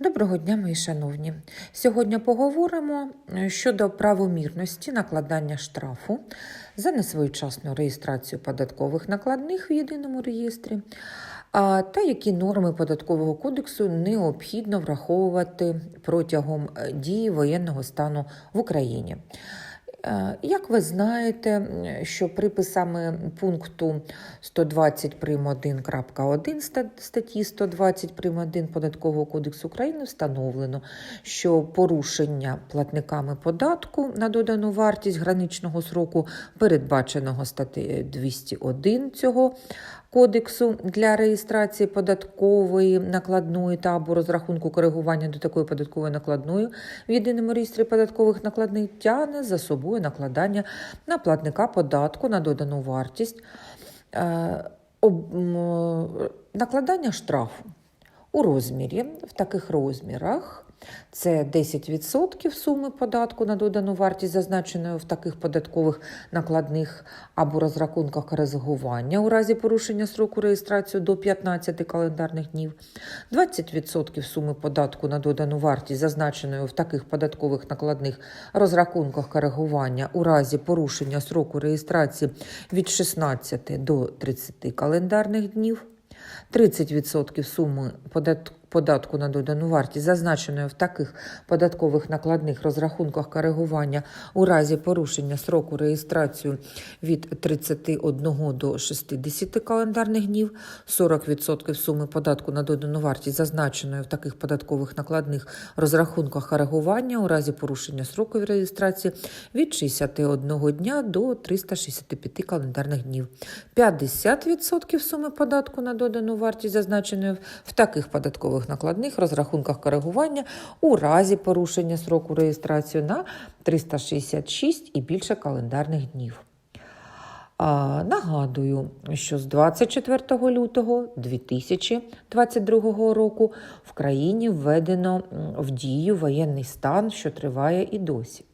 Доброго дня, мої шановні. Сьогодні поговоримо е, щодо правомірності накладання штрафу за несвоєчасну реєстрацію податкових накладних в єдиному реєстрі та які норми податкового кодексу необхідно враховувати протягом е, дії воєнного стану в Україні. Е, Як ви знаєте, що приписами пункту 120 прим. 1.1 ста- статті 120 прим. 1 Податкового кодексу України встановлено, що порушення платниками податку на додану вартість граничного сроку, передбаченого статтею 201 цього кодексу для реєстрації податкової накладної та або розрахунку коригування до такої податкової накладної в єдиному реєстрі податкових накладних тягне за собою накладання на платника податку на додану вартість, е, е, накладання штрафу у розмірі в таких розмірах. Це 10% суми податку на додану вартість, зазначеної в таких податкових накладних або розрахунках коригування у разі порушення строку реєстрації до 15 календарних днів, 20% суми податку на додану вартість, зазначеної в таких податкових накладних розрахунках коригування у разі порушення строку реєстрації від 16 до 30 календарних днів. 30% суми подат- податку на додану вартість, зазначеної в таких податкових накладних розрахунках коригування у разі порушення сроку реєстрації від 31 до 60 календарних днів, 40% суми податку на додану вартість, зазначеної в таких податкових накладних розрахунках коригування у разі порушення сроку реєстрації від 61 дня до 365 календарних днів. 50% суми податку на додану вартість, зазначеної в таких податкових накладних розрахунках коригування у разі порушення сроку реєстрації на 366 і більше календарних днів. А, нагадую, що з 24 лютого 2022 року в країні введено в дію воєнний стан, що триває і досі.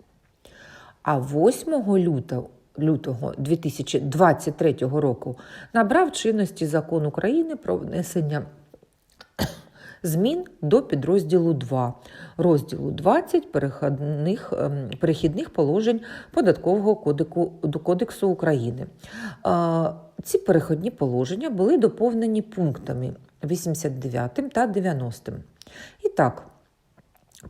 А 8 лютого, лютого 2023 року набрав чинності закон України про внесення змін до підрозділу 2, розділу 20 перехідних, ем, перехідних положень Податкового кодеку, до Кодексу України. Ці перехідні положення були доповнені пунктами 89 та 90. І так,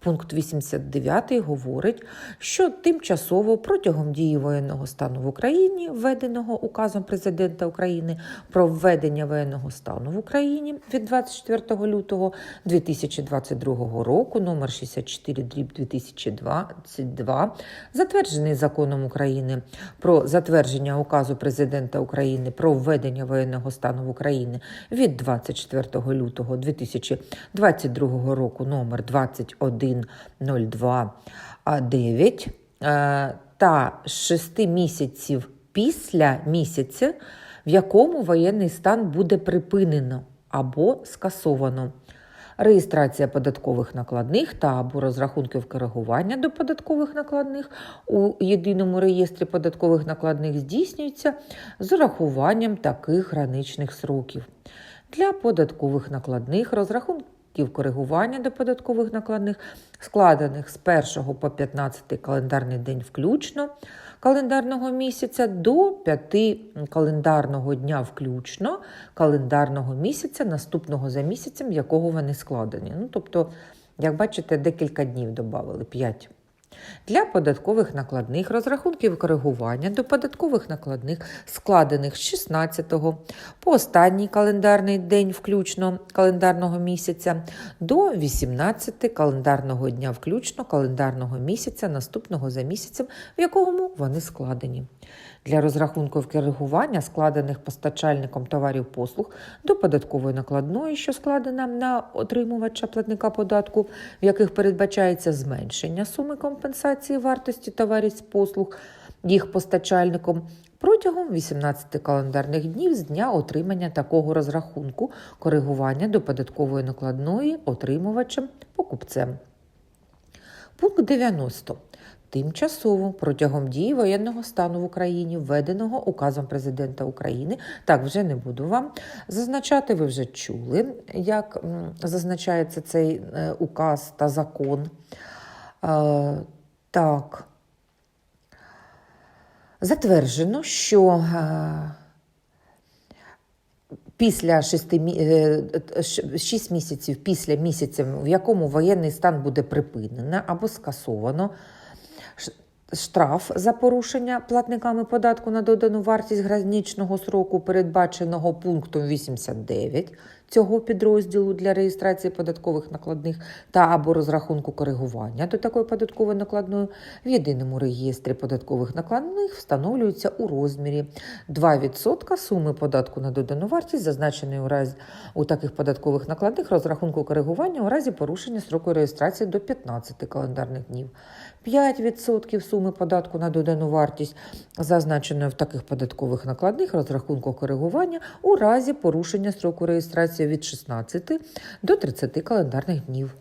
Пункт 89 говорить, що тимчасово протягом дії воєнного стану в Україні, введеного указом президента України про введення воєнного стану в Україні від 24 лютого 2022 року, номер 64 дріб 2022, затверджений законом України про затвердження указу президента України про введення воєнного стану в Україні від 24 лютого 2022 року, номер 2102 9 е, та 6 місяців після місяця, в якому воєнний стан буде припинено або скасовано. Реєстрація податкових накладних та або розрахунків коригування до податкових накладних у єдиному реєстрі податкових накладних здійснюється з урахуванням таких граничних сроків. Для податкових накладних розрахунків коригування до податкових накладних, складених з 1 по 15 календарний день включно календарного місяця до 5 календарного дня включно календарного місяця, наступного за місяцем, якого вони складені. Ну, тобто, як бачите, декілька днів додали 5. Для податкових накладних розрахунків коригування до податкових накладних, складених з 16 по останній календарний день включно календарного місяця до 18 календарного дня включно календарного місяця наступного за місяцем, в якому вони складені. Для розрахунків коригування, складених постачальником товарів послуг до податкової накладної, що складена на отримувача платника податку, в яких передбачається зменшення суми компенсації вартості товарів послуг їх постачальником протягом 18 календарних днів з дня отримання такого розрахунку коригування до податкової накладної отримувачем покупцем. Пункт 90. Тимчасово протягом дії воєнного стану в Україні, введеного указом президента України. Так, вже не буду вам зазначати. Ви вже чули, як зазначається цей е, указ та закон. Е, Так. Затверджено, що е, після 6, 6 місяців після місяця, в якому воєнний стан буде припинено або скасовано, штраф за порушення платниками податку на додану вартість граничного сроку, передбаченого пунктом 89 цього підрозділу для реєстрації податкових накладних та або розрахунку коригування до такої податкової накладної в єдиному реєстрі податкових накладних встановлюється у розмірі 2% суми податку на додану вартість, зазначеної у разі у таких податкових накладних розрахунку коригування у разі порушення строку реєстрації до 15 календарних днів. 5% суми податку на додану вартість, зазначеної в таких податкових накладних розрахунках коригування у разі порушення строку реєстрації від 16 до 30 календарних днів.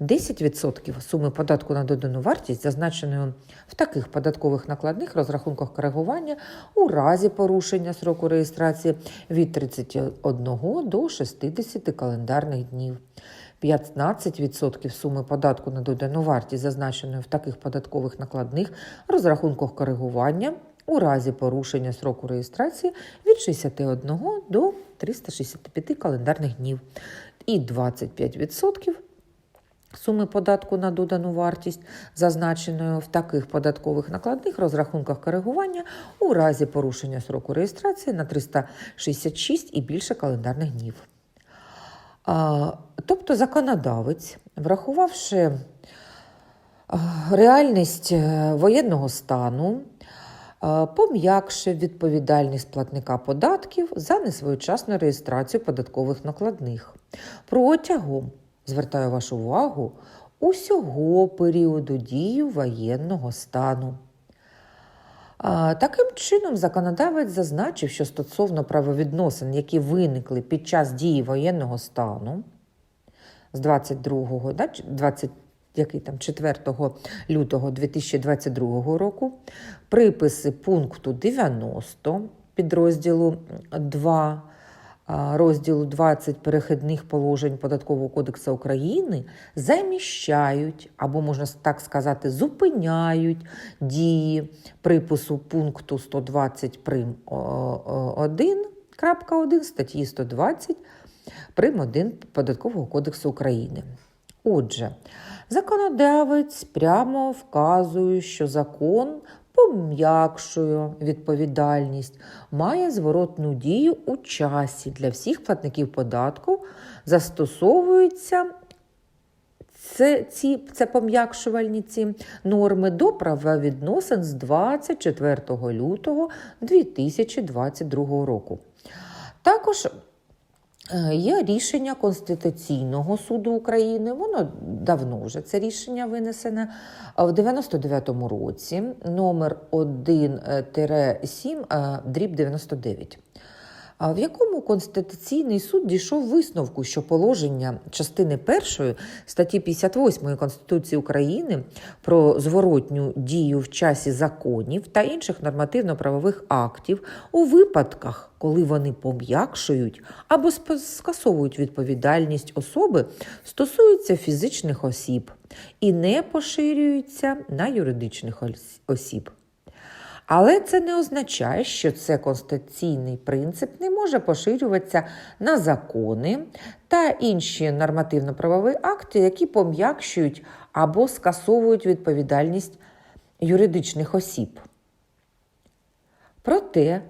10% суми податку на додану вартість, зазначеної в таких податкових накладних розрахунках коригування у разі порушення строку реєстрації від 31 до 60 календарних днів. 15% суми податку на додану вартість, зазначеної в таких податкових накладних розрахунках коригування у разі порушення строку реєстрації від 61 до 365 календарних днів. І 25% суми податку на додану вартість, зазначеної в таких податкових накладних розрахунках коригування у разі порушення строку реєстрації на 366 і більше календарних днів. Тобто законодавець, врахувавши реальність е, воєнного стану, пом'якшив відповідальність платника податків за несвоєчасну реєстрацію податкових накладних. Протягом, звертаю вашу увагу, усього періоду дії воєнного стану. Таким чином, законодавець зазначив, що стосовно правовідносин, які виникли під час дії воєнного стану з 22 да, чи 20, який там, 4 лютого 2022 року, приписи пункту 90 підрозділу 2 а, розділу 20 перехідних положень Податкового кодексу України заміщають, або, можна так сказати, зупиняють дії припису пункту 120 прим 1.1 статті 120 прим 1 Податкового кодексу України. Отже, законодавець прямо вказує, що закон пом'якшує відповідальність, має зворотну дію у часі для всіх платників податку, застосовуються це, ці, це пом'якшувальні ці норми до правовідносин з 24 лютого 2022 року. Також Є рішення Конституційного суду України. Воно давно вже це рішення винесене в 99-му році, номер 1-7, е, дріб 99. В якому Конституційний суд дійшов висновку, що положення частини 1 статті 58 Конституції України про зворотню дію в часі законів та інших нормативно-правових актів у випадках, коли вони пом'якшують або скасовують відповідальність особи, стосуються фізичних осіб і не поширюються на юридичних осіб. Але це не означає, що це конституційний принцип не може поширюватися на закони та інші нормативно-правові акти, які пом'якшують або скасовують відповідальність юридичних осіб. Проте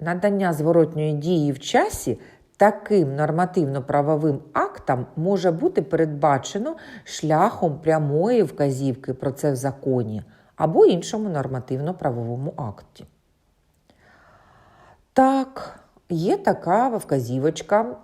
надання зворотньої дії в часі таким нормативно-правовим актам може бути передбачено шляхом прямої вказівки про це в законі або іншому нормативно-правовому акті. Так, є така вказівочка.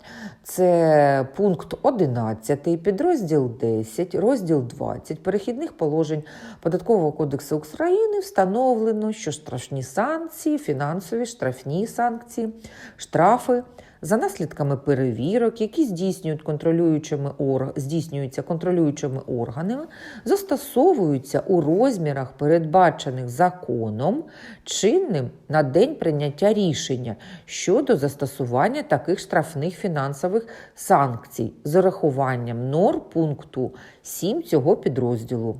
Це пункт 11, підрозділ 10, розділ 20 перехідних положень Податкового кодексу України встановлено, що штрафні санкції, фінансові штрафні санкції, штрафи за наслідками перевірок, які здійснюють контролюючими орг... здійснюються контролюючими органами, застосовуються у розмірах, передбачених законом, чинним на день прийняття рішення щодо застосування таких штрафних фінансових санкцій з урахуванням норм пункту 7 цього підрозділу.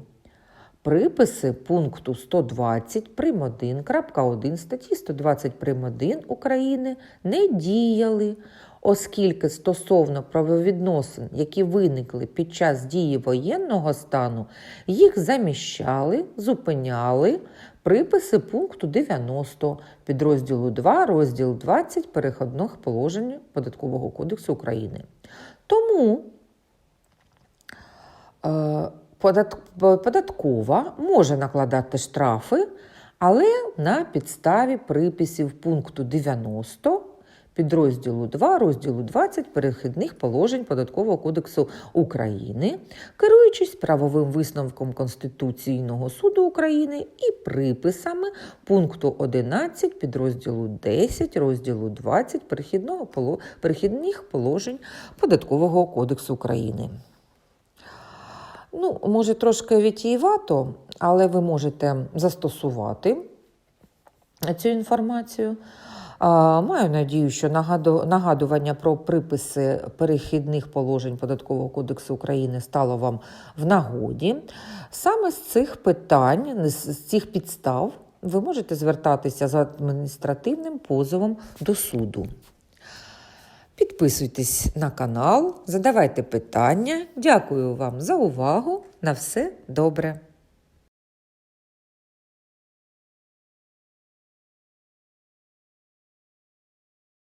Приписи пункту 120 прим. 1.1 статті 120 прим. 1 України не діяли, оскільки стосовно правовідносин, які виникли під час дії воєнного стану, їх заміщали, зупиняли приписи пункту 90 підрозділу 2, розділ 20 переходних положень Податкового кодексу України. Тому е, податкова може накладати штрафи, але на підставі приписів пункту 90 підрозділу 2, розділу 20 перехідних положень Податкового кодексу України, керуючись правовим висновком Конституційного суду України і приписами пункту 11 підрозділу 10, розділу 20 перехідного перехідних положень Податкового кодексу України. Ну, може, трошки вітієвато, але ви можете застосувати цю інформацію. Маю надію, що нагадування про приписи перехідних положень Податкового кодексу України стало вам в нагоді. Саме з цих питань, з цих підстав, ви можете звертатися за адміністративним позовом до суду. Підписуйтесь на канал, задавайте питання. Дякую вам за увагу. На все добре.